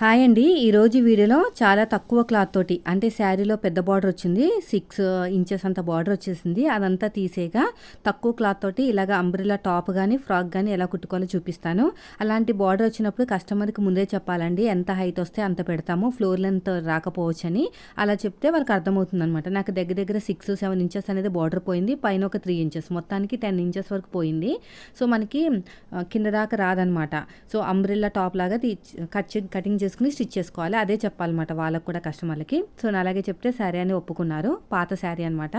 Hi అండి. ఈరోజు వీడియోలో చాలా తక్కువ క్లాత్ తోటి అంటే శారీలో పెద్ద బార్డర్ వచ్చింది సిక్స్ ఇంచెస్ అంత బార్డర్ వచ్చేసింది. అదంతా తీసేగా తక్కువ క్లాత్ తోటి ఇలాగ అంబ్రిలా టాప్ కానీ ఫ్రాక్ కానీ ఎలా కుట్టుకోవాలో చూపిస్తాను. అలాంటి బార్డర్ వచ్చినప్పుడు కస్టమర్కి ముందే చెప్పాలండి ఎంత హైట్ వస్తే అంత పెడతాము ఫ్లోర్ లెంత్ రాకపోవచ్చని. అలా చెప్తే వాళ్ళకి అర్థమవుతుంది అనమాట నాకు దగ్గర దగ్గర సిక్స్ సెవెన్ ఇంచెస్ అనేది బార్డర్ పోయింది పైన ఒక త్రీ ఇంచెస్ మొత్తానికి టెన్ ఇంచెస్ వరకు పోయింది. సో మనకి కింద దాకా రాదనమాట సో అంబ్రిల్లా టాప్ లాగా తీ కట్ కటింగ్ చేసుకుని స్టిచ్ చేసుకోవాలి. అదే చెప్పాలన్నమాట వాళ్ళకు కూడా కస్టమర్లకి. సో అలాగే చెప్తే శారీ అని ఒప్పుకున్నారు. పాత శారీ అనమాట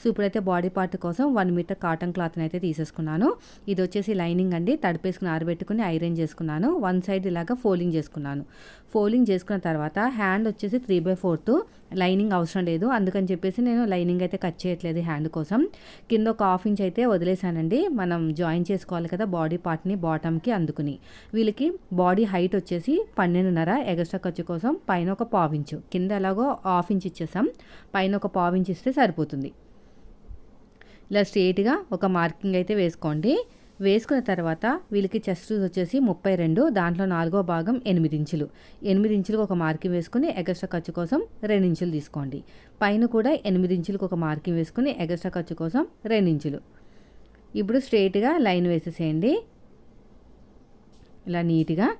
సో ఇప్పుడైతే బాడీ పార్ట్ కోసం వన్ మీటర్ కాటన్ క్లాత్ని అయితే తీసేసుకున్నాను. ఇది వచ్చేసి లైనింగ్ అండి. తడిపేసుకుని ఆరబెట్టుకుని ఐరన్ చేసుకున్నాను. వన్ సైడ్ ఇలాగా ఫోల్డింగ్ చేసుకున్నాను. ఫోల్డింగ్ చేసుకున్న తర్వాత హ్యాండ్ వచ్చేసి త్రీ బై ఫోర్త్. లైనింగ్ అవసరం లేదు. అందుకని చెప్పేసి నేను లైనింగ్ అయితే కట్ చేయట్లేదు హ్యాండ్ కోసం. కింద ఒక హాఫ్ ఇంచ్ అయితే వదిలేసానండి మనం జాయిన్ చేసుకోవాలి కదా బాడీ పార్ట్ని బాటమ్కి అందుకుని. వీళ్ళకి బాడీ హైట్ వచ్చేసి పన్నెండున్నర ఎగస్ట్రా ఖర్చు కోసం పైన ఒక పావించు కింద ఎలాగో హాఫ్ ఇంచ్ ఇచ్చేసాం. పైన ఒక పావించ్ ఇస్తే సరిపోతుంది. ఇలా స్ట్రేట్గా ఒక మార్కింగ్ అయితే వేసుకోండి. వేసుకున్న తర్వాత వీళ్ళకి చెస్ట్ వచ్చేసి ముప్పై రెండు దాంట్లో నాలుగో భాగం ఎనిమిది ఇంచులు. ఎనిమిది ఇంచులకు ఒక మార్కింగ్ వేసుకుని ఎగస్ట్రా ఖర్చు కోసం రెండు ఇంచులు తీసుకోండి. పైన కూడా ఎనిమిది ఇంచులకు ఒక మార్కింగ్ వేసుకుని ఎగస్ట్రా ఖర్చు కోసం రెండు ఇంచులు. ఇప్పుడు స్ట్రైట్గా లైన్ వేసేసేయండి. ఇలా నీట్గా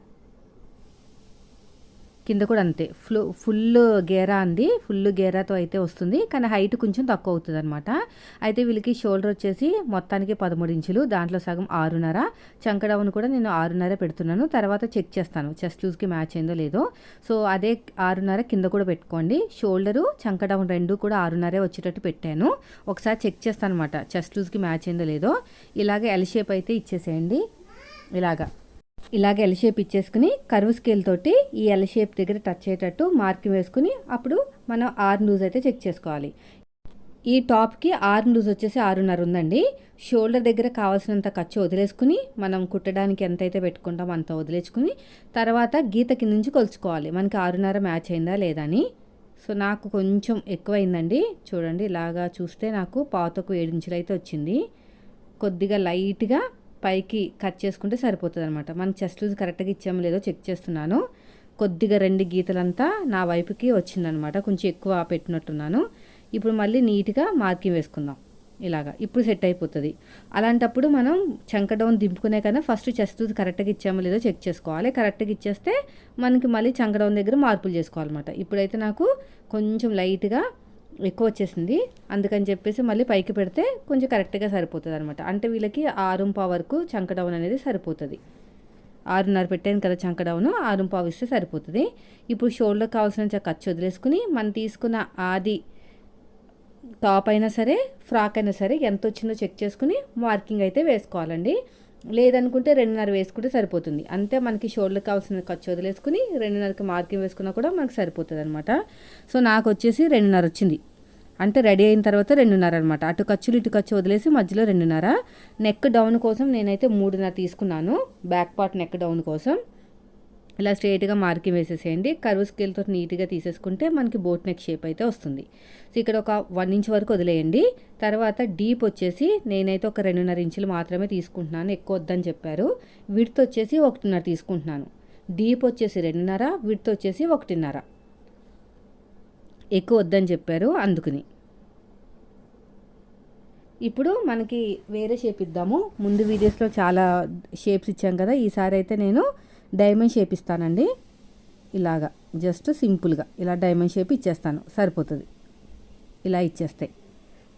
కింద కూడా అంతే. ఫ్లో ఫుల్ గేరా అంది. ఫుల్ గేరాతో అయితే వస్తుంది. కానీ హైట్ కొంచెం తక్కువ అవుతుంది అనమాట అయితే వీళ్ళకి షోల్డర్ వచ్చేసి మొత్తానికి పదమూడు ఇంచులు దాంట్లో సగం ఆరున్నర. చంకడౌన్ కూడా నేను ఆరున్నర పెడుతున్నాను. తర్వాత చెక్ చేస్తాను. చెస్ట్ లూజ్కి మ్యాచ్ అయిందో లేదో. సో అదే ఆరున్నర కింద కూడా పెట్టుకోండి. షోల్డరు చంకడౌన్ రెండు కూడా ఆరున్నరే వచ్చేటట్టు పెట్టాను. ఒకసారి చెక్ చేస్తాను అనమాట చెస్ట్ లూజ్కి మ్యాచ్ అయిందో లేదో. ఇలాగే ఎల్ షేప్ అయితే ఇచ్చేసేయండి. ఇలాగా. ఇలాగ ఎల్ షేప్ ఇచ్చేసుకుని కర్వ్ స్కేల్ తోటి ఈ ఎల్ షేప్ దగ్గర టచ్ అయ్యేటట్టు మార్కింగ్ వేసుకుని అప్పుడు మనం ఆర్మ్ లూజ్ అయితే చెక్ చేసుకోవాలి. ఈ టాప్కి ఆర్మ్ లూజ్ వచ్చేసి ఆరున్నర ఉందండి. షోల్డర్ దగ్గర కావాల్సినంత ఖర్చు వదిలేసుకుని మనం కుట్టడానికి ఎంత అయితే పెట్టుకుంటామో అంత వదిలేసుకుని తర్వాత గీత కింద నుంచి కొలుచుకోవాలి. మనకి ఆరున్నర మ్యాచ్ అయిందా లేదా అని. సో నాకు కొంచెం ఎక్కువైందండి. చూడండి ఇలాగా చూస్తే నాకు పాతకు ఏడు ఇంచులు అయితే వచ్చింది. కొద్దిగా లైట్గా పైకి కట్ చేసుకుంటే సరిపోతుంది అనమాట మన చెస్ట్ లూజ్ కరెక్ట్గా ఇచ్చామో లేదో చెక్ చేస్తున్నాను. కొద్దిగా రెండు గీతలంతా నా వైపుకి వచ్చిందనమాట కొంచెం ఎక్కువ పెట్టినట్టున్నాను. ఇప్పుడు మళ్ళీ నీట్గా మార్కింగ్ వేసుకుందాం. ఇలాగా. ఇప్పుడు సెట్ అయిపోతుంది. అలాంటప్పుడు మనం చంక డౌన్ దింపుకునే కన్నా ఫస్ట్ చెస్ట్ లూజ్ కరెక్ట్గా ఇచ్చామో లేదో చెక్ చేసుకోవాలి. కరెక్ట్గా ఇచ్చేస్తే మనకి మళ్ళీ చంక డౌన్ దగ్గర మార్పులు చేసుకోవాలన్నమాట. ఇప్పుడైతే నాకు కొంచెం లైట్గా ఎక్కువ వచ్చేసింది. అందుకని చెప్పేసి మళ్ళీ పైకి పెడితే కొంచెం కరెక్ట్గా సరిపోతుంది అనమాట అంటే వీళ్ళకి ఆరుంపా వరకు చంకడౌన్ అనేది సరిపోతుంది. ఆరున్నర పెట్టాను కదా చంకడౌన్ ఆరుంపావు ఇస్తే సరిపోతుంది. ఇప్పుడు షోల్డర్ కావాల్సిన ఖర్చు వదిలేసుకుని మనం తీసుకున్న ఆది టాప్ అయినా సరే ఫ్రాక్ అయినా సరే ఎంత వచ్చిందో చెక్ చేసుకుని మార్కింగ్ అయితే వేసుకోవాలండి. లేదనుకుంటే రెండున్నర వేసుకుంటే సరిపోతుంది. అంతే మనకి షోల్డర్ కావాల్సిన ఖర్చు వదిలేసుకుని రెండున్నరకి మార్కింగ్ వేసుకున్నా కూడా మనకు సరిపోతుంది అనమాట సో నాకు వచ్చేసి రెండున్నర వచ్చింది. అంటే రెడీ అయిన తర్వాత రెండున్నర అనమాట అటు ఖర్చులు ఇటు ఖర్చు వదిలేసి మధ్యలో రెండున్నర. నెక్ డౌన్ కోసం నేనైతే మూడున్నర తీసుకున్నాను. బ్యాక్ పార్ట్ నెక్ డౌన్ కోసం. ఇలా స్ట్రైట్గా మార్కింగ్ వేసేసేయండి. కర్వ్ స్కేల్తో నీట్గా తీసేసుకుంటే మనకి బోట్ నెక్ షేప్ అయితే వస్తుంది. సో ఇక్కడ ఒక వన్ ఇంచ్ వరకు వదిలేయండి. తర్వాత డీప్ వచ్చేసి నేనైతే ఒక రెండున్నర ఇంచులు మాత్రమే తీసుకుంటున్నాను. ఎక్కువ వద్దని చెప్పారు. విడ్త్ వచ్చేసి ఒకటిన్నర తీసుకుంటున్నాను. డీప్ వచ్చేసి రెండున్నర విడ్త్ వచ్చేసి ఒకటిన్నర. ఎక్కువ వద్దని చెప్పారు అందుకని. ఇప్పుడు మనకి వేరే షేప్ ఇద్దాము. ముందు వీడియోస్లో చాలా షేప్స్ ఇచ్చాం కదా ఈసారి అయితే నేను డైమండ్ షేప్ ఇస్తానండి. ఇలాగా జస్ట్ సింపుల్గా ఇలా డైమండ్ షేప్ ఇచ్చేస్తాను సరిపోతుంది. ఇలా ఇచ్చేస్తాయి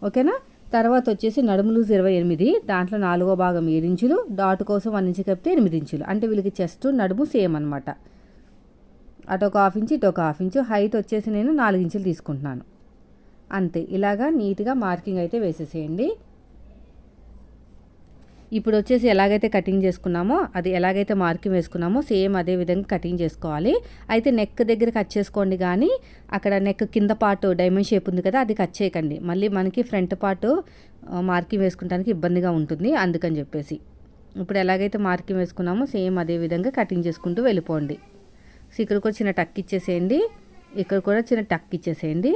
ఓకేనా? తర్వాత వచ్చేసి నడుము లూజ్ ఇరవై ఎనిమిది దాంట్లో నాలుగో భాగం ఏడు ఇంచులు డాట్ కోసం వన్ ఇంచు కప్పితే ఎనిమిది ఇంచులు. అంటే వీళ్ళకి చెస్ట్ నడుము సేమ్ అనమాట అటు ఒక హాఫ్ ఇంచు ఇటు ఒక హాఫ్ ఇంచు హైట్ వచ్చేసి నేను నాలుగు ఇంచులు తీసుకుంటున్నాను. అంతే ఇలాగా నీట్గా మార్కింగ్ అయితే వేసేసేయండి. ఇప్పుడు వచ్చేసి ఎలాగైతే కటింగ్ చేసుకున్నామో అది ఎలాగైతే మార్కింగ్ వేసుకున్నామో సేమ్ అదే విధంగా కటింగ్ చేసుకోవాలి. అయితే నెక్ దగ్గర కట్ చేసుకోండి కానీ అక్కడ నెక్ కింద పార్ట్ డైమండ్ షేప్ ఉంది కదా అది కట్ చేయకండి. మళ్ళీ మనకి ఫ్రంట్ పార్ట్ మార్కింగ్ వేసుకుంటానికి ఇబ్బందిగా ఉంటుంది అందుకని చెప్పేసి. ఇప్పుడు ఎలాగైతే మార్కింగ్ వేసుకున్నామో సేమ్ అదే విధంగా కటింగ్ చేసుకుంటూ వెళ్ళిపోండి. ఇక్కడ కూడా చిన్న టక్ ఇచ్చేసేయండి. ఇక్కడ కూడా చిన్న టక్ ఇచ్చేసేయండి.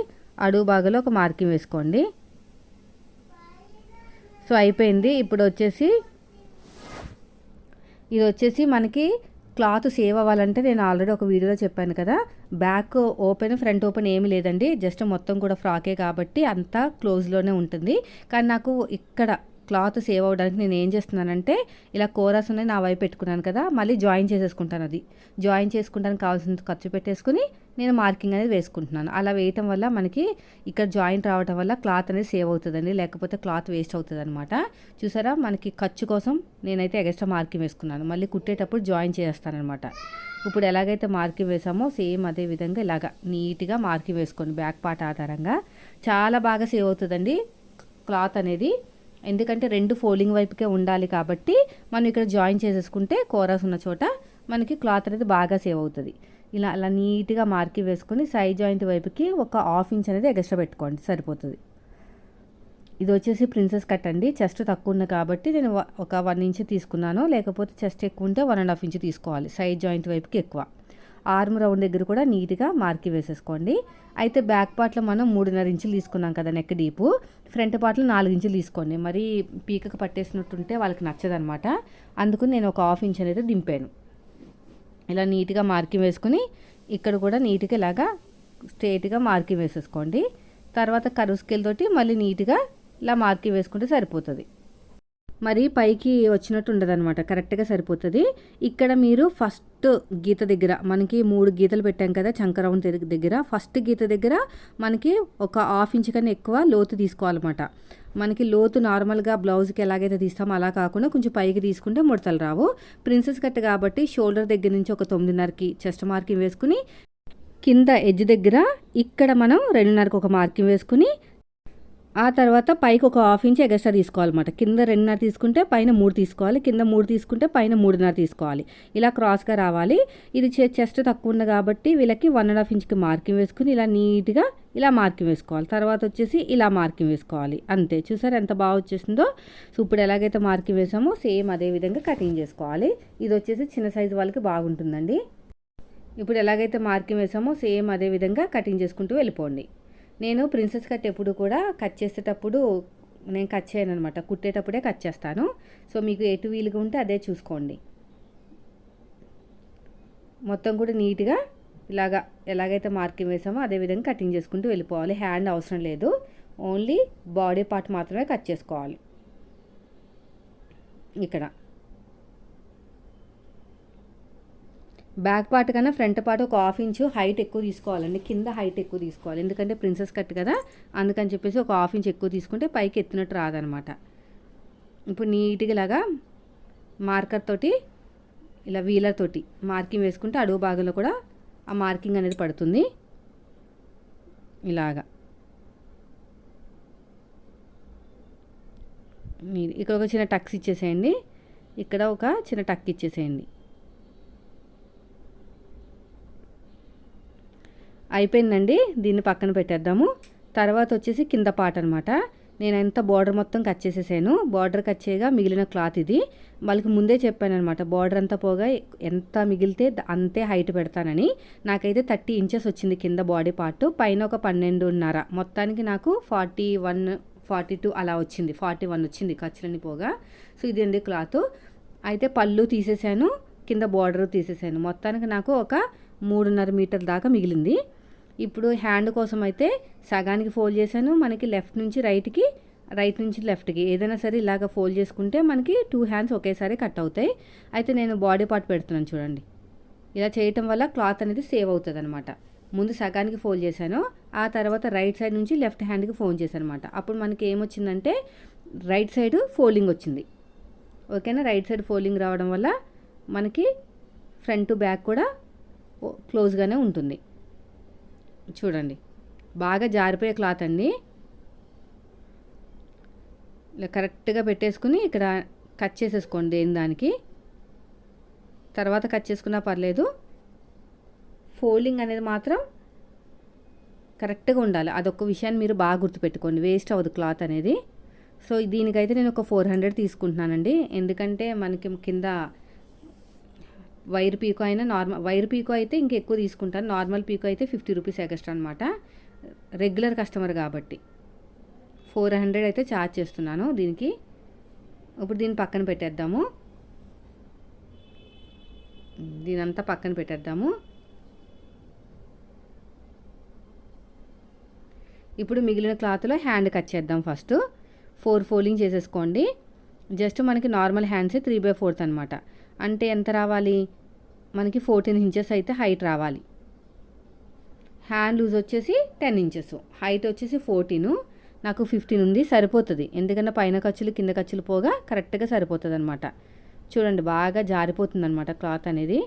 అడుగు భాగంలో ఒక మార్కింగ్ వేసుకోండి. సో అయిపోయింది. ఇప్పుడు వచ్చేసి ఇది వచ్చేసి మనకి క్లాత్ సేవ్ అవ్వాలంటే నేను ఆల్రెడీ ఒక వీడియోలో చెప్పాను కదా. బ్యాక్ ఓపెన్ ఫ్రంట్ ఓపెన్ ఏమీ లేదండి. జస్ట్ మొత్తం కూడా ఫ్రాకే కాబట్టి అంతా క్లోజ్లోనే ఉంటుంది. కానీ నాకు ఇక్కడ క్లాత్ సేవ్ అవ్వడానికి నేను ఏం చేస్తున్నానంటే ఇలా కోరాస్ ఉన్నాయి నా వైపు పెట్టుకున్నాను కదా మళ్ళీ జాయిన్ చేసేసుకుంటాను అది. జాయిన్ చేసుకుంటానికి కావాల్సిన ఖర్చు పెట్టేసుకుని నేను మార్కింగ్ అనేది వేసుకుంటున్నాను. అలా వేయటం వల్ల మనకి ఇక్కడ జాయింట్ రావటం వల్ల క్లాత్ అనేది సేవ్ అవుతుందండి లేకపోతే క్లాత్ వేస్ట్ అవుతుంది అనమాట చూసారా? మనకి ఖర్చు కోసం నేనైతే ఎక్స్ట్రా మార్కింగ్ వేసుకున్నాను. మళ్ళీ కుట్టేటప్పుడు జాయిన్ చేస్తానమాట ఇప్పుడు ఎలాగైతే మార్కింగ్ వేసామో సేమ్ అదే విధంగా ఇలాగా నీట్గా మార్కింగ్ వేసుకోండి బ్యాక్ పార్ట్ ఆధారంగా చాలా బాగా సేవ్ అవుతుందండి. క్లాత్ అనేది ఎందుకంటే రెండు ఫోల్డింగ్ వైపుకే ఉండాలి కాబట్టి మనం ఇక్కడ జాయిన్ చేసేసుకుంటే కోరస్ ఉన్న చోట మనకి క్లాత్ అనేది బాగా సేవ్ అవుతుంది. ఇలా అలా నీట్గా మార్కి వేసుకొని సైడ్ జాయింట్ వైపుకి ఒక హాఫ్ ఇంచ్ అనేది ఎక్స్ట్రా పెట్టుకోండి సరిపోతుంది. ఇది వచ్చేసి ప్రిన్సెస్ కట్ అండి. చెస్ట్ తక్కువ ఉంది కాబట్టి నేను ఒక వన్ ఇంచ్ తీసుకున్నాను. లేకపోతే చెస్ట్ ఎక్కువ ఉంటే వన్ అండ్ హాఫ్ ఇంచ్ తీసుకోవాలి. సైడ్ జాయింట్ వైపుకి ఎక్కువ. ఆర్మ్ రౌండ్ దగ్గర కూడా నీట్గా మార్కి వేసేసుకోండి. అయితే బ్యాక్ పార్ట్లో మనం మూడున్నర ఇంచులు తీసుకున్నాం కదా నెక్ డీపు. ఫ్రంట్ పార్ట్లో నాలుగు ఇంచులు తీసుకోండి. మరి పీకకు పట్టేసినట్టుంటే వాళ్ళకి నచ్చదనమాట. అందుకు నేను ఒక హాఫ్ ఇంచ్ అనేది దింపాను. ఇలా నీట్గా మార్కింగ్ వేసుకుని ఇక్కడ కూడా నీట్గా ఇలాగా స్ట్రేట్గా మార్కింగ్ వేసేసుకోండి. తర్వాత కరువు స్కేల్ తోటి మళ్ళీ నీట్గా ఇలా మార్కింగ్ వేసుకుంటే సరిపోతుంది. మరి పైకి వచ్చినట్టు ఉండదన్నమాట. కరెక్ట్గా సరిపోతుంది. ఇక్కడ మీరు ఫస్ట్ గీత దగ్గర మనకి మూడు గీతలు పెట్టాం కదా చంకరౌండ్ దగ్గర. ఫస్ట్ గీత దగ్గర మనకి ఒక హాఫ్ ఇంచ్ కన్నా ఎక్కువ లోతు తీసుకోవాలన్నమాట. మనకి లోతు నార్మల్గా బ్లౌజ్కి ఎలాగైతే తీస్తామో అలా కాకుండా కొంచెం పైకి తీసుకుంటే ముడతలు రావు. ప్రిన్సెస్ కట్ కాబట్టి షోల్డర్ దగ్గర నుంచి ఒక తొమ్మిదిన్నరకి చెస్ట్ మార్కింగ్ వేసుకుని కింద ఎడ్జ్ దగ్గర ఇక్కడ మనం రెండున్నరకు ఒక మార్కింగ్ వేసుకుని ఆ తర్వాత పైకి ఒక హాఫ్ ఇంచ్ ఎగస్ట్రా తీసుకోవాలన్నమాట. కింద రెండున్నర తీసుకుంటే పైన మూడు తీసుకోవాలి కింద మూడు తీసుకుంటే పైన మూడున్నర తీసుకోవాలి. ఇలా క్రాస్గా రావాలి. ఇది చెస్ట్ తక్కువ ఉంది కాబట్టి వీళ్ళకి వన్ అండ్ హాఫ్ ఇంచ్కి మార్కింగ్ వేసుకుని ఇలా నీట్గా ఇలా మార్కింగ్ వేసుకోవాలి. తర్వాత వచ్చేసి ఇలా మార్కింగ్ వేసుకోవాలి. అంతే. చూసారు ఎంత బాగా వచ్చేసిందో? సో ఇప్పుడు ఎలాగైతే మార్కింగ్ వేసామో సేమ్ అదే విధంగా కటింగ్ చేసుకోవాలి. ఇది వచ్చేసి చిన్న సైజు వాళ్ళకి బాగుంటుందండి. ఇప్పుడు ఎలాగైతే మార్కింగ్ వేసామో సేమ్ అదే విధంగా కటింగ్ చేసుకుంటూ వెళ్ళిపోండి. నేను ప్రిన్సెస్ కట్ ఎప్పుడు కూడా కట్ చేసేటప్పుడు నేను కట్ చేయను అనమాట కుట్టేటప్పుడే కట్ చేస్తాను. సో మీకు ఎటు వీలుగా ఉంటే అదే చూసుకోండి. మొత్తం కూడా నీట్గా ఇలాగా ఎలాగైతే మార్కింగ్ వేసామో అదే విధంగా కటింగ్ చేసుకుంటూ వెళ్ళిపోవాలి. హ్యాండ్ అవసరం లేదు. ఓన్లీ బాడీ పార్ట్ మాత్రమే కట్ చేసుకోవాలి. ఇక్కడ. బ్యాక్ పార్ట్ కన్నా ఫ్రంట్ పార్ట్ ఒక హాఫ్ ఇంచు హైట్ ఎక్కువ తీసుకోవాలండి. కింద హైట్ ఎక్కువ తీసుకోవాలి. ఎందుకంటే ప్రిన్సెస్ కట్ కదా అందుకని చెప్పేసి ఒక హాఫ్ ఇంచ్ ఎక్కువ తీసుకుంటే పైకి ఎత్తినట్టు రాదనమాట. ఇప్పుడు నీట్గా ఇలాగా మార్కర్ తోటి ఇలా వీలర్ తోటి మార్కింగ్ వేసుకుంటే అడుగు భాగంలో కూడా ఆ మార్కింగ్ అనేది పడుతుంది. ఇలాగా. ఇక్కడ ఒక చిన్న టక్స్ ఇచ్చేసేయండి. ఇక్కడ ఒక చిన్న టక్ ఇచ్చేసేయండి. అయిపోయిందండి. దీన్ని పక్కన పెట్టేద్దాము. తర్వాత వచ్చేసి కింద పాట అనమాట నేను ఎంత బార్డర్ మొత్తం కట్ చేసేసాను. బార్డర్ కట్ చేయగా మిగిలిన క్లాత్ ఇది. వాళ్ళకి ముందే చెప్పాను అనమాట బార్డర్ అంతా పోగా ఎంత మిగిలితే అంతే హైట్ పెడతానని. నాకైతే థర్టీ ఇంచెస్ వచ్చింది కింద బాడీ పార్ట్. పైన ఒక పన్నెండున్నర. మొత్తానికి నాకు ఫార్టీ వన్ ఫార్టీ టూ అలా వచ్చింది. ఫార్టీ వన్ వచ్చింది ఖర్చులని పోగా. సో ఇది అండి క్లాత్. అయితే పళ్ళు తీసేసాను. కింద బార్డర్ తీసేసాను. మొత్తానికి నాకు ఒక మూడున్నర మీటర్ దాకా మిగిలింది. ఇప్పుడు హ్యాండ్ కోసం అయితే సగానికి ఫోల్డ్ చేశాను. మనకి లెఫ్ట్ నుంచి రైట్కి రైట్ నుంచి లెఫ్ట్కి ఏదైనా సరే ఇలాగ ఫోల్డ్ చేసుకుంటే మనకి టూ హ్యాండ్స్ ఒకేసారి కట్ అవుతాయి. అయితే నేను బాడీ పార్ట్ పెడుతున్నాను చూడండి. ఇలా చేయటం వల్ల క్లాత్ అనేది సేవ్ అవుతుంది అనమాట ముందు సగానికి ఫోల్డ్ చేశాను. ఆ తర్వాత రైట్ సైడ్ నుంచి లెఫ్ట్ హ్యాండ్కి ఫోల్డ్ చేశాను అనమాట అప్పుడు మనకి ఏమొచ్చిందంటే రైట్ సైడ్ ఫోల్డింగ్ వచ్చింది. ఓకేనా? రైట్ సైడ్ ఫోల్డింగ్ రావడం వల్ల మనకి ఫ్రంట్ బ్యాక్ కూడా క్లోజ్గానే ఉంటుంది. చూడండి. బాగా జారిపోయే క్లాత్ అండి. ఇలా కరెక్ట్గా పెట్టేసుకుని ఇక్కడ కట్ చేసేసుకోండి దేని దానికి. తర్వాత కట్ చేసుకున్నా పర్లేదు. ఫోల్డింగ్ అనేది మాత్రం కరెక్ట్గా ఉండాలి. అదొక విషయాన్ని మీరు బాగా గుర్తుపెట్టుకోండి. వేస్ట్ అవ్వదు క్లాత్ అనేది. సో దీనికైతే నేను ఒక ఫోర్ హండ్రెడ్ తీసుకుంటున్నానండి. ఎందుకంటే మనకి కింద వైర్ పీకో అయినా నార్మల్ వైర్ పీకో అయితే ఇంకా ఎక్కువ తీసుకుంటాను. నార్మల్ పీకో అయితే ఫిఫ్టీ రూపీస్ ఎక్స్ట్రా అనమాట రెగ్యులర్ కస్టమర్ కాబట్టి. ఫోర్ హండ్రెడ్ అయితే ఛార్జ్ చేస్తున్నాను దీనికి. ఇప్పుడు దీన్ని పక్కన పెట్టేద్దాము. దీనంతా పక్కన పెట్టేద్దాము. ఇప్పుడు మిగిలిన క్లాత్లో హ్యాండ్ కట్ చేద్దాం ఫస్ట్. ఫోర్ ఫోల్డింగ్ చేసేసుకోండి. జస్ట్ మనకి నార్మల్ హ్యాండ్సే త్రీ బై ఫోర్త్ అనమాట అంటే ఎంత రావాలి? మనకి ఫోర్టీన్ ఇంచెస్ అయితే హైట్ రావాలి. హ్యాండ్ లూజ్ వచ్చేసి టెన్ ఇంచెస్ హైట్ వచ్చేసి ఫోర్టీను నాకు ఫిఫ్టీన్ ఉంది సరిపోతుంది. ఎందుకంటే పైన ఖర్చులు కింద ఖర్చులు పోగా కరెక్ట్గా సరిపోతుంది అనమాట చూడండి బాగా జారిపోతుంది అనమాట క్లాత్ అనేది.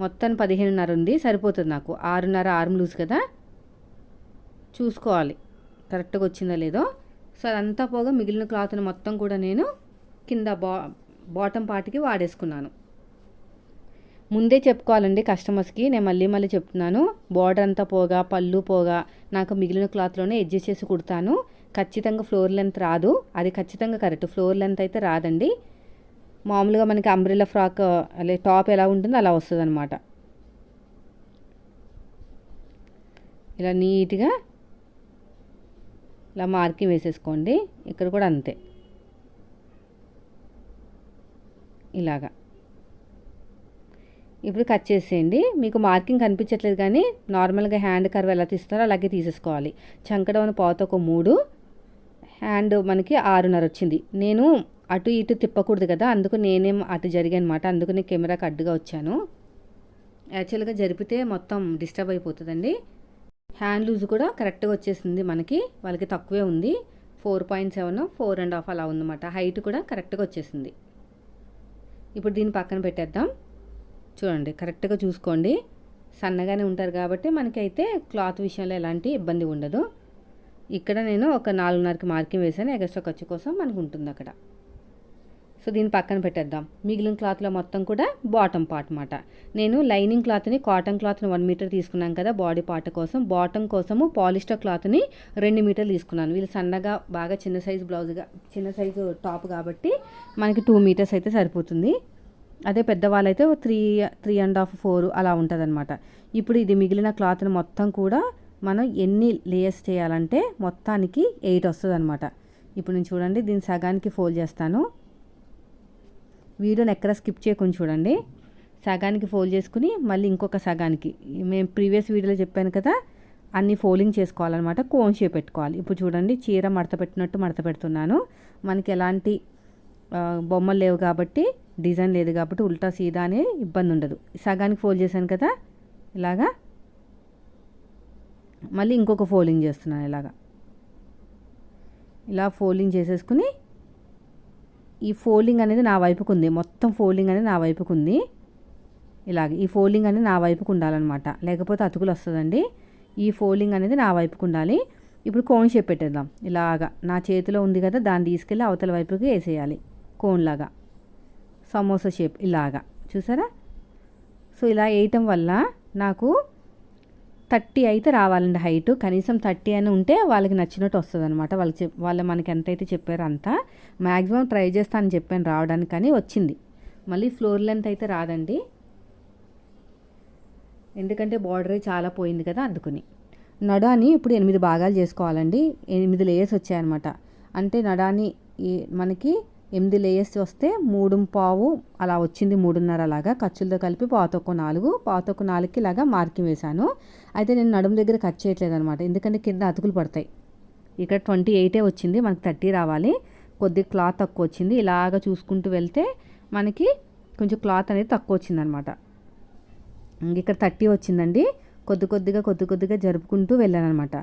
మొత్తం పదిహేనున్నర ఉంది సరిపోతుంది నాకు. ఆరున్నర ఆర్మ్ లూజ్ కదా? చూసుకోవాలి. కరెక్ట్గా వచ్చిందా లేదో? సో అదంతా పోగా మిగిలిన క్లాత్ని మొత్తం కూడా నేను కింద బా బాటమ్ పార్ట్కి వాడేసుకున్నాను. ముందే చెప్పుకోవాలండి కస్టమర్స్కి నేను మళ్ళీ మళ్ళీ చెప్తున్నాను. బార్డర్ అంతా పోగా పళ్ళు పోగా నాకు మిగిలిన క్లాత్లోనే అడ్జస్ట్ చేసి కుడతాను. ఖచ్చితంగా ఫ్లోర్ లెంత్ రాదు. అది ఖచ్చితంగా కరెక్ట్ ఫ్లోర్ లెంత్ అయితే రాదండి. మామూలుగా మనకి అంబ్రిల్లా ఫ్రాక్ అలా టాప్ ఎలా ఉంటుందో అలా వస్తుంది ఇలా నీట్గా ఇలా మార్కింగ్ వేసేసుకోండి. ఇక్కడ కూడా అంతే. ఇలాగా. ఇప్పుడు కట్ చేసేయండి. మీకు మార్కింగ్ కనిపించట్లేదు కానీ నార్మల్గా హ్యాండ్ కర్వ్ ఎలా తీస్తారో అలాగే తీసేసుకోవాలి. చంకడవన పాత ఒక మూడు. హ్యాండ్ మనకి ఆరున్నర వచ్చింది. నేను అటు ఇటు తిప్పకూడదు కదా అందుకు నేనేం అటు జరిగానమాట. అందుకు నేను కెమెరాకి అడ్డుగా వచ్చాను. యాక్చువల్గా జరిపితే మొత్తం డిస్టర్బ్ అయిపోతుందండి. హ్యాండ్ లూజ్ కూడా కరెక్ట్గా వచ్చేసింది మనకి. వాళ్ళకి తక్కువే ఉంది. Four point seven four and half అలా ఉందన్నమాట. హైట్ కూడా కరెక్ట్గా వచ్చేసింది. ఇప్పుడు దీన్ని పక్కన పెట్టేద్దాం. చూడండి కరెక్ట్గా చూసుకోండి. సన్నగానే ఉంటారు కాబట్టి మనకైతే క్లాత్ విషయంలో ఎలాంటి ఇబ్బంది ఉండదు. ఇక్కడ నేను ఒక నాలుగున్నరకి మార్కింగ్ వేసాను ఎగస్ట్రా ఖర్చు కోసం మనకు ఉంటుంది అక్కడ. సో దీన్ని పక్కన పెట్టేద్దాం. మిగిలిన క్లాత్లో మొత్తం కూడా బాటమ్ పార్ట్ అనమాట నేను లైనింగ్ క్లాత్ని కాటన్ క్లాత్ని వన్ మీటర్ తీసుకున్నాను కదా బాడీ పార్ట్ కోసం. బాటమ్ కోసము పాలిస్టర్ క్లాత్ని రెండు మీటర్లు తీసుకున్నాను. వీళ్ళు సన్నగా బాగా చిన్న సైజు బ్లౌజ్గా చిన్న సైజు టాప్ కాబట్టి మనకి టూ మీటర్స్ అయితే సరిపోతుంది. అదే పెద్దవాళ్ళైతే three three and half four అలా ఉంటుంది అనమాట ఇప్పుడు ఇది మిగిలిన క్లాత్ని మొత్తం కూడా మనం ఎన్ని లేయర్స్ చేయాలంటే మొత్తానికి ఎయిట్ వస్తుంది అనమాట ఇప్పుడు నేను చూడండి దీన్ని సగానికి ఫోల్డ్ చేస్తాను. వీడియోని ఎక్కడ స్కిప్ చేయకుండా చూడండి. సగానికి ఫోల్డ్ చేసుకుని మళ్ళీ ఇంకొక సగానికి. మేము ప్రీవియస్ వీడియోలో చెప్పాను కదా అన్ని ఫోల్డింగ్ చేసుకోవాలన్నమాట కోన్ షేప్ పెట్టుకోవాలి. ఇప్పుడు చూడండి చీర మడత పెట్టినట్టు మడత పెడుతున్నాను. మనకి ఎలాంటి బొమ్మలు లేవు కాబట్టి డిజైన్ లేదు కాబట్టి ఉల్టా సీదా అనే ఇబ్బంది ఉండదు. సగానికి ఫోల్డ్ చేశాను కదా ఇలాగా. మళ్ళీ ఇంకొక ఫోల్డింగ్ చేస్తున్నాను ఇలాగా. ఇలా ఫోల్డింగ్ చేసేసుకుని ఈ ఫోల్డింగ్ అనేది నా వైపుకు ఉంది మొత్తం ఫోల్డింగ్ అనేది నా వైపుకు ఉంది ఇలాగ ఈ ఫోల్డింగ్ అనేది నా వైపుకు ఉండాలన్నమాట లేకపోతే అతుకులు వస్తుందండి ఈ ఫోల్డింగ్ అనేది నా వైపుకు ఉండాలి ఇప్పుడు కోన్ షేప్ పెట్టేద్దాం. ఇలాగా నా చేతిలో ఉంది కదా దాన్ని తీసుకెళ్ళి అవతల వైపుకి వేసేయాలి. కోన్లాగా సమోసా షేప్ ఇలాగా. చూసారా? సో ఇలా వేయటం వల్ల నాకు థర్టీ అయితే రావాలండి హైట్. కనీసం థర్టీ అని ఉంటే వాళ్ళకి నచ్చినట్టు వస్తుంది అనమాట వాళ్ళు చెప్ వాళ్ళు మనకి ఎంతైతే చెప్పారో అంతా మ్యాక్సిమం ట్రై చేస్తానని చెప్పాను రావడానికి కానీ వచ్చింది. మళ్ళీ ఫ్లోర్ లెంత్ అయితే రాదండి. ఎందుకంటే బార్డర్ చాలా పోయింది కదా అందుకుని. నడాని ఇప్పుడు ఎనిమిది భాగాలు చేసుకోవాలండి. ఎనిమిది లేయర్స్ వచ్చాయన్నమాట. అంటే నడాని మనకి ఎనిమిది లేయర్స్ వస్తే మూడు పావు అలా వచ్చింది మూడున్నర అలాగా ఖర్చులతో కలిపి పాతొక్క నాలుగు పాతొక్క నాలుగుకి ఇలాగా మార్కింగ్ వేశాను. అయితే నేను నడుము దగ్గర కట్ చేయట్లేదు అనమాట ఎందుకంటే కింద అతుకులు పడతాయి. ఇక్కడ ట్వంటీ ఎయిటే వచ్చింది మనకి థర్టీ రావాలి. కొద్ది క్లాత్ తక్కువ వచ్చింది. ఇలాగ చూసుకుంటూ వెళ్తే మనకి కొంచెం క్లాత్ అనేది తక్కువ వచ్చిందనమాట ఇక్కడ థర్టీ వచ్చిందండి. కొద్ది కొద్దిగా కొద్ది కొద్దిగా జరుపుకుంటూ వెళ్ళాను అనమాట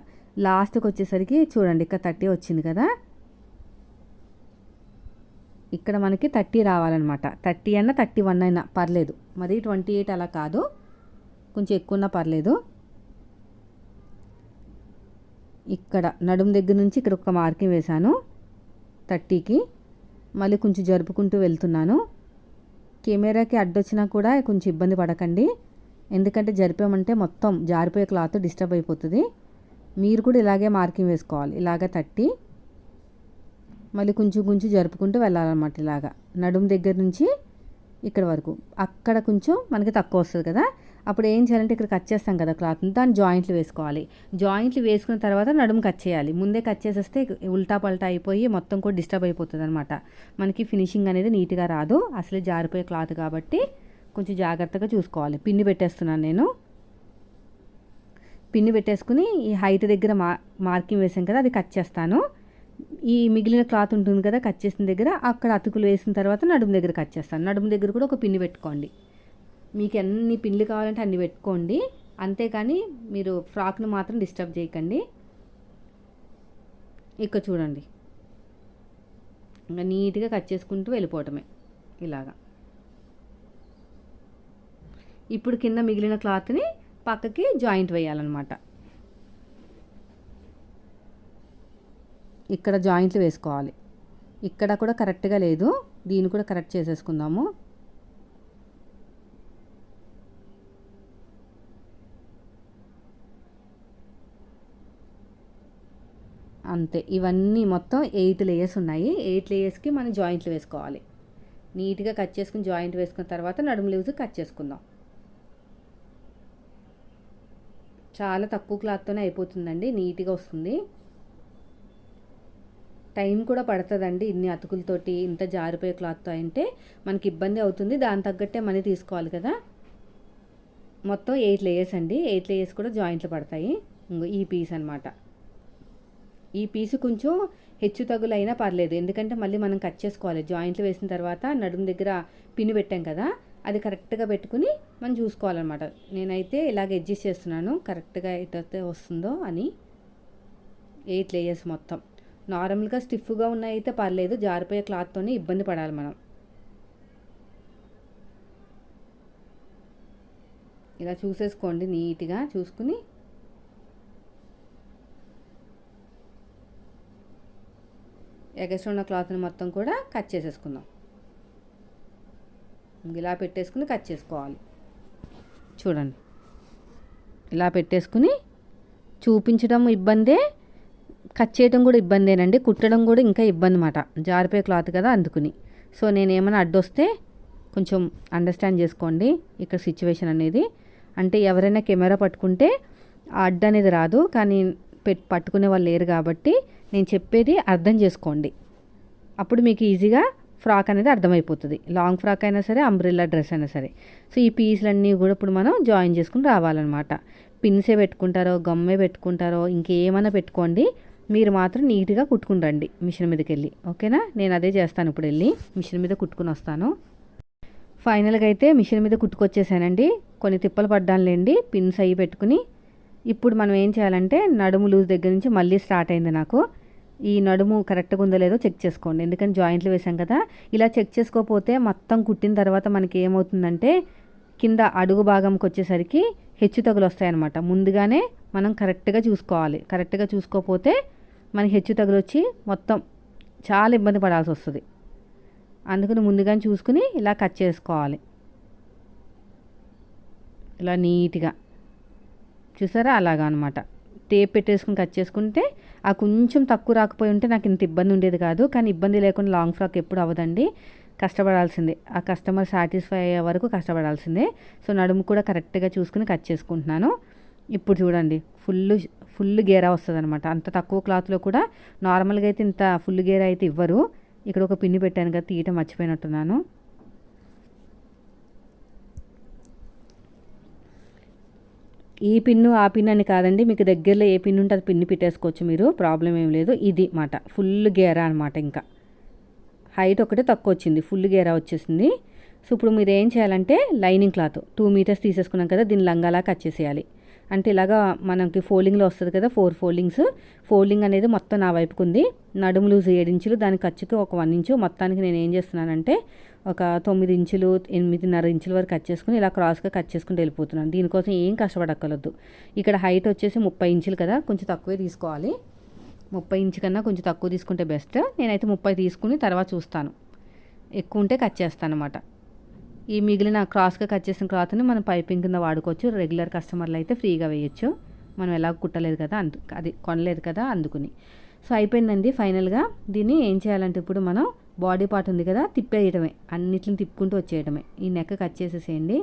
లాస్ట్కి వచ్చేసరికి చూడండి ఇక్కడ థర్టీ వచ్చింది కదా. ఇక్కడ మనకి థర్టీ రావాలన్నమాట. థర్టీ అన్న థర్టీ వన్ అయినా పర్లేదు. మరి ట్వంటీ ఎయిట్ అలా కాదు. కొంచెం ఎక్కువన్నా పర్లేదు. ఇక్కడ నడుము దగ్గర నుంచి ఇక్కడ ఒక మార్కింగ్ వేశాను. థర్టీకి. మళ్ళీ కొంచెం జరుపుకుంటూ వెళ్తున్నాను. కెమెరాకి అడ్డొచ్చినా కూడా కొంచెం ఇబ్బంది పడకండి. ఎందుకంటే జరిపామంటే మొత్తం జారిపోయే క్లాత్ డిస్టర్బ్ అయిపోతుంది. మీరు కూడా ఇలాగే మార్కింగ్ వేసుకోవాలి. ఇలాగ థర్టీ. మళ్ళీ కొంచెం కొంచెం జరుపుకుంటూ వెళ్ళాలన్నమాట ఇలాగా. నడుము దగ్గర నుంచి ఇక్కడ వరకు. అక్కడ కొంచెం మనకి తక్కువ వస్తుంది కదా. అప్పుడు ఏం చేయాలంటే ఇక్కడ కట్ చేస్తాం కదా క్లాత్ దాన్ని జాయింట్లు వేసుకోవాలి. జాయింట్లు వేసుకున్న తర్వాత నడుము కట్ చేయాలి. ముందే కట్ చేసేస్తే ఉల్టా పల్టా అయిపోయి మొత్తం కూడా డిస్టర్బ్ అయిపోతుంది అనమాట మనకి ఫినిషింగ్ అనేది నీట్గా రాదు. అసలే జారిపోయే క్లాత్ కాబట్టి కొంచెం జాగ్రత్తగా చూసుకోవాలి. పిన్ని పెట్టేస్తున్నాను నేను. పిన్ని పెట్టేసుకుని ఈ హైట్ దగ్గర మా మార్కింగ్ వేసాం కదా అది కట్ చేస్తాను. ఈ మిగిలిన క్లాత్ ఉంటుంది కదా కట్ చేసిన దగ్గర అక్కడ అతుకులు వేసిన తర్వాత నడుము దగ్గర కట్ చేస్తాను. నడుము దగ్గర కూడా ఒక పిన్ని పెట్టుకోండి. మీకు ఎన్ని పిన్లు కావాలంటే అన్ని పెట్టుకోండి. అంతేకాని మీరు ఫ్రాక్ను మాత్రం డిస్టర్బ్ చేయకండి. ఇక్కడ చూడండి. ఇంకా నీట్గా కట్ చేసుకుంటూ వెళ్ళిపోవటమే ఇలాగా. ఇప్పుడు కింద మిగిలిన క్లాత్ని పక్కకి జాయింట్ వేయాలన్నమాట. ఇక్కడ జాయింట్లు వేసుకోవాలి. ఇక్కడ కూడా కరెక్ట్గా లేదు. దీన్ని కూడా కరెక్ట్ చేసేసుకుందాము. అంతే. ఇవన్నీ మొత్తం ఎయిట్ లేయర్స్ ఉన్నాయి. ఎయిట్ లేయర్స్కి మనం జాయింట్లు వేసుకోవాలి. నీట్గా కట్ చేసుకుని జాయింట్ వేసుకున్న తర్వాత నడుము లూజ్ కట్ చేసుకుందాం. చాలా తక్కువ క్లాత్తోనే అయిపోతుందండి. నీట్గా వస్తుంది. టైం కూడా పడుతుందండి ఇన్ని అతుకులతోటి ఇంత జారిపోయే క్లాత్తో అంటే మనకి ఇబ్బంది అవుతుంది. దాని తగ్గట్టే మనీ తీసుకోవాలి కదా. మొత్తం ఎయిట్ లేయర్స్ అండి. ఎయిట్ లేయర్స్ కూడా జాయింట్లు పడతాయి. ఈ పీస్ అనమాట ఈ పీసు కొంచెం హెచ్చు తగులైనా పర్లేదు. ఎందుకంటే మళ్ళీ మనం కట్ చేసుకోవాలి. జాయింట్లు వేసిన తర్వాత నడుము దగ్గర పిన్ పెట్టాం కదా అది కరెక్ట్గా పెట్టుకుని మనం చూసుకోవాలన్నమాట. నేనైతే ఇలాగ అడ్జస్ట్ చేస్తున్నాను. కరెక్ట్గా ఎటైతే వస్తుందో అని. ఎయిట్ లేయర్స్ మొత్తం. నార్మల్గా స్టిఫ్గా ఉన్నాయితే పర్లేదు జారిపోయే క్లాత్తోనే ఇబ్బంది పడాలి మనం. ఇలా చూసేసుకోండి నీట్గా చూసుకుని. ఎగస్ట్రా ఉన్న క్లాత్ని మొత్తం కూడా కట్ చేసేసుకుందాం. ఇలా పెట్టేసుకుని కట్ చేసుకోవాలి. చూడండి. ఇలా పెట్టేసుకుని చూపించడం ఇబ్బందే కట్ చేయడం కూడా ఇబ్బందేనండి కుట్టడం కూడా ఇంకా ఇబ్బంది అన్నమాట జారిపోయే క్లాత్ కదా అందుకుని. సో నేను ఏమైనా అడ్డొస్తే కొంచెం అండర్స్టాండ్ చేసుకోండి ఇక్కడ సిచ్యువేషన్ అనేది. అంటే ఎవరైనా కెమెరా పట్టుకుంటే ఆ అడ్డు అనేది రాదు కానీ పెట్ పట్టుకునే వాళ్ళు లేరు కాబట్టి నేను చెప్పేది అర్థం చేసుకోండి. అప్పుడు మీకు ఈజీగా ఫ్రాక్ అనేది అర్థమైపోతుంది. లాంగ్ ఫ్రాక్ అయినా సరే అంబ్రిల్లా డ్రెస్ అయినా సరే. సో ఈ పీసులన్నీ కూడా ఇప్పుడు మనం జాయిన్ చేసుకుని రావాలన్నమాట. పిన్సే పెట్టుకుంటారో గమ్మే పెట్టుకుంటారో ఇంకేమైనా పెట్టుకోండి. మీరు మాత్రం నీట్గా కుట్టుకుని రండి మిషన్ మీదకి వెళ్ళి ఓకేనా? నేను అదే చేస్తాను ఇప్పుడు వెళ్ళి. మిషన్ మీద కుట్టుకుని వస్తాను. ఫైనల్గా అయితే మిషన్ మీద కుట్టుకొచ్చేసానండి. కొన్ని తిప్పలు పడ్డానులేండి. పిన్స్ అయ్యి పెట్టుకుని. ఇప్పుడు మనం ఏం చేయాలంటే నడుము లూజ్ దగ్గర నుంచి మళ్ళీ స్టార్ట్ అయింది నాకు. ఈ నడుము కరెక్ట్గా ఉందో లేదో చెక్ చేసుకోండి. ఎందుకంటే జాయింట్లు వేసాం కదా. ఇలా చెక్ చేసుకోకపోతే మొత్తం కుట్టిన తర్వాత మనకి ఏమవుతుందంటే కింద అడుగు భాగంకి వచ్చేసరికి హెచ్చు తగులు వస్తాయన్నమాట ముందుగానే మనం కరెక్ట్గా చూసుకోవాలి. కరెక్ట్గా చూసుకోకపోతే మనకి హెచ్చు తగులు వచ్చి మొత్తం చాలా ఇబ్బంది పడాల్సి వస్తుంది. అందుకని ముందుగానే చూసుకుని ఇలా కట్ చేసుకోవాలి. ఇలా నీట్గా. చూసారా? అలాగా అనమాట టేప్ పెట్టేసుకుని కట్ చేసుకుంటే ఆ కొంచెం తక్కువ రాకపోయి ఉంటే నాకు ఇంత ఇబ్బంది ఉండేది కాదు. కానీ ఇబ్బంది లేకుండా లాంగ్ ఫ్రాక్ ఎప్పుడు అవ్వదండి. కష్టపడాల్సిందే. ఆ కస్టమర్ సాటిస్ఫై అయ్యే వరకు కష్టపడాల్సిందే. సో నడుము కూడా కరెక్ట్గా చూసుకుని కట్ చేసుకుంటున్నాను. ఇప్పుడు చూడండి. ఫుల్ ఫుల్ గేరా వస్తుంది అనమాట అంత తక్కువ క్లాత్లో కూడా నార్మల్గా అయితే ఇంత ఫుల్ గేరా అయితే ఇవ్వరు. ఇక్కడ ఒక పిన్ని పెట్టాను కదా తీయటం మర్చిపోయినట్టున్నాను. ఈ పిన్ను ఆ పిన్ అని కాదండి మీకు దగ్గరలో ఏ పిన్ ఉంటే అది పిన్ని పెట్టేసుకోవచ్చు మీరు ప్రాబ్లం ఏం లేదు. ఇది మాట ఫుల్ గేరా అనమాట ఇంకా. హైట్ ఒకటే తక్కువ వచ్చింది ఫుల్ గేరా వచ్చేసింది. సో ఇప్పుడు మీరు ఏం చేయాలంటే లైనింగ్ క్లాత్ టూ మీటర్స్ తీసేసుకున్నాం కదా దీన్ని లంగాలా కట్ చేసేయాలి. అంటే ఇలాగా మనకి ఫోల్డింగ్లో వస్తుంది కదా ఫోర్ ఫోల్డింగ్స్. ఫోల్డింగ్ అనేది మొత్తం నా వైపుకు ఉంది నడుము లూజ్ ఏడు ఇంచులు దాని ఖర్చుకి ఒక వన్ ఇంచు. మొత్తానికి నేను ఏం చేస్తున్నానంటే ఒక తొమ్మిది ఇంచులు ఎనిమిదిన్నర ఇంచుల వరకు కట్ చేసుకుని ఇలా క్రాస్గా కట్ చేసుకుని వెళ్ళిపోతున్నాను. దీనికోసం ఏం కష్టపడక్కర్లేదు. ఇక్కడ హైట్ వచ్చేసి ముప్పై ఇంచులు కదా కొంచెం తక్కువే తీసుకోవాలి. ముప్పై ఇంచు కన్నా కొంచెం తక్కువ తీసుకుంటే బెస్ట్. నేనైతే ముప్పై తీసుకుని తర్వాత చూస్తాను. ఎక్కువ ఉంటే కట్ చేస్తాను అనమాట ఈ మిగిలిన క్రాస్గా కట్ చేసిన క్లాత్ని మనం పైపింగ్ కింద వాడుకోవచ్చు. రెగ్యులర్ కస్టమర్లు అయితే ఫ్రీగా వేయచ్చు. మనం ఎలా కుట్టలేదు కదా అందు అది కొనలేదు కదా అందుకుని. సో అయిపోయిందండి ఫైనల్గా. దీన్ని ఏం చేయాలంటే ఇప్పుడు మనం బాడీ పార్ట్ ఉంది కదా తిప్పేయడమే అన్నిటిని తిప్పుకుంటూ వచ్చేయడమే ఈ నెక్క కట్ చేసేసేయండి.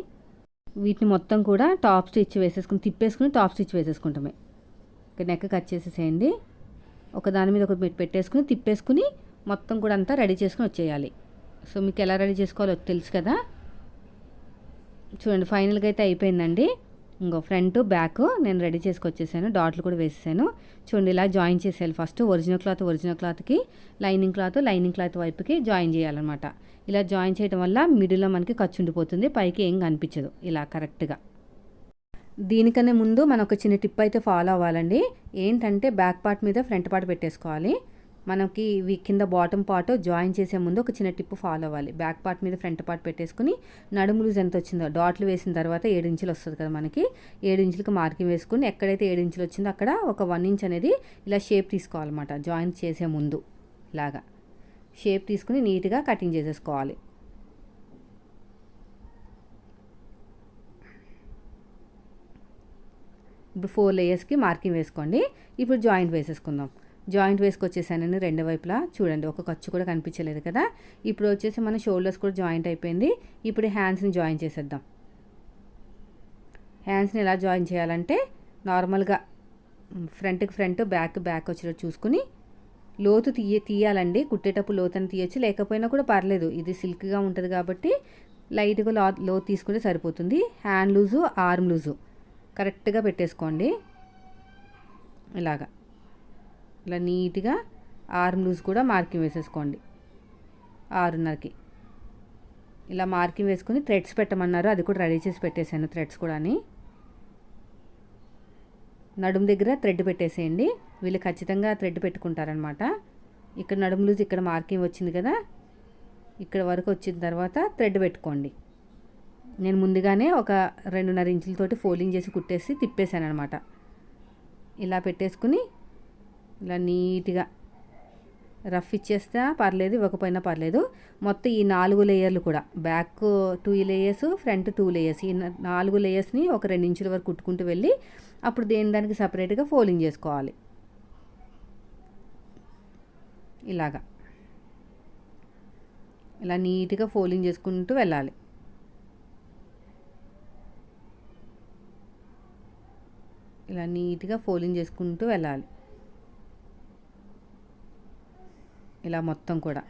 వీటిని మొత్తం కూడా టాప్ స్టిచ్ వేసేసుకుని తిప్పేసుకుని టాప్ స్టిచ్ వేసేసుకుంటామే. ఇక్కడ నెక్ కట్ చేసేసేయండి. ఒక దాని మీద ఒకటి పెట్టేసుకుని తిప్పేసుకుని మొత్తం కూడా అంతా రెడీ చేసుకుని వచ్చేయాలి. సో మీకు ఎలా రెడీ చేసుకోవాలో తెలుసు కదా? చూడండి ఫైనల్గా అయితే అయిపోయిందండి. ఇంకో ఫ్రంట్ బ్యాక్ నేను రెడీ చేసుకొచ్చేసాను. డాట్లు కూడా వేసేసాను. చూడండి ఇలా జాయిన్ చేసేయాలి ఫస్ట్. ఒరిజినల్ క్లాత్ ఒరిజినల్ క్లాత్కి లైనింగ్ క్లాత్ లైనింగ్ క్లాత్ వైపుకి జాయిన్ చేయాలన్నమాట. ఇలా జాయిన్ చేయడం వల్ల మిడిల్లో మనకి ఖర్చు ఉండిపోతుంది. పైకి ఏం కనిపించదు. ఇలా కరెక్ట్గా. దీనికన్నా ముందు మనం ఒక చిన్న టిప్ అయితే ఫాలో అవ్వాలండి. ఏంటంటే బ్యాక్ పార్ట్ మీద ఫ్రంట్ పార్ట్ పెట్టేసుకోవాలి. మనకి ఇవి కింద బాటమ్ పార్ట్ జాయిన్ చేసే ముందు ఒక చిన్న టిప్ ఫాలో అవ్వాలి. బ్యాక్ పార్ట్ మీద ఫ్రంట్ పార్ట్ పెట్టేసుకుని నడుము లూజ్ ఎంత వచ్చిందో డాట్లు వేసిన తర్వాత ఏడు ఇంచులు వస్తుంది కదా మనకి. ఏడు ఇంచులకు మార్కింగ్ వేసుకుని ఎక్కడైతే ఏడు ఇంచులు వచ్చిందో అక్కడ ఒక వన్ ఇంచ్ అనేది ఇలా షేప్ తీసుకోవాలన్నమాట జాయిన్ చేసే ముందు ఇలాగా. షేప్ తీసుకుని నీట్గా కటింగ్ చేసేసుకోవాలి. ఇప్పుడు ఫోర్ లేయర్స్కి మార్కింగ్ వేసుకోండి. ఇప్పుడు జాయింట్ వేసేసుకుందాం. జాయింట్ వేసుకొచ్చేసానని రెండు వైపులా. చూడండి ఒక ఖర్చు కూడా కనిపించలేదు కదా. ఇప్పుడు వచ్చేసి మన షోల్డర్స్ కూడా జాయింట్ అయిపోయింది. ఇప్పుడు హ్యాండ్స్ని జాయిన్ చేసేద్దాం. హ్యాండ్స్ని ఎలా జాయిన్ చేయాలంటే నార్మల్గా ఫ్రంట్కి ఫ్రంట్ బ్యాక్ బ్యాక్ వచ్చేటట్టు చూసుకుని లోతు తీయ తీయాలండి. కుట్టేటప్పుడు లోతని తీయచ్చు లేకపోయినా కూడా పర్లేదు. ఇది సిల్క్గా ఉంటుంది కాబట్టి లైట్గా లో లోతు తీసుకుంటే సరిపోతుంది. Hand loose arm loose. కరెక్ట్గా పెట్టేసుకోండి. ఇలాగా. ఇలా నీట్గా ఆర్మ్ లూజ్ కూడా మార్కింగ్ వేసేసుకోండి. ఆరున్నరకి. ఇలా మార్కింగ్ వేసుకుని థ్రెడ్స్ పెట్టమన్నారు అది కూడా రెడీ చేసి పెట్టేశాను థ్రెడ్స్ కూడా నడుము దగ్గర థ్రెడ్ పెట్టేసేయండి. వీళ్ళు ఖచ్చితంగా థ్రెడ్ పెట్టుకుంటారనమాట. ఇక్కడ నడుము లూజ్ ఇక్కడ మార్కింగ్ వచ్చింది కదా ఇక్కడ వరకు వచ్చిన తర్వాత థ్రెడ్ పెట్టుకోండి. నేను ముందుగానే ఒక రెండున్నర ఇంచులతోటి ఫోల్డింగ్ చేసి కుట్టేసి తిప్పేశాను అనమాట ఇలా పెట్టేసుకుని ఇలా నీట్గా రఫ్ ఇచ్చేస్తే పర్లేదు ఇవ్వకపోయినా పర్లేదు. మొత్తం ఈ నాలుగు లేయర్లు కూడా. Back two layers front two layers. ఈ నాలుగు లేయర్స్ని ఒక రెండు ఇంచుల వరకు కుట్టుకుంటూ వెళ్ళి అప్పుడు దేని దానికి సపరేట్గా ఫోలింగ్ చేసుకోవాలి. ఇలాగా. ఇలా నీట్గా ఫోలింగ్ చేసుకుంటూ వెళ్ళాలి. ఇలా నీట్గా ఫోలింగ్ చేసుకుంటూ వెళ్ళాలి. ఇలా మొత్తం కూడా.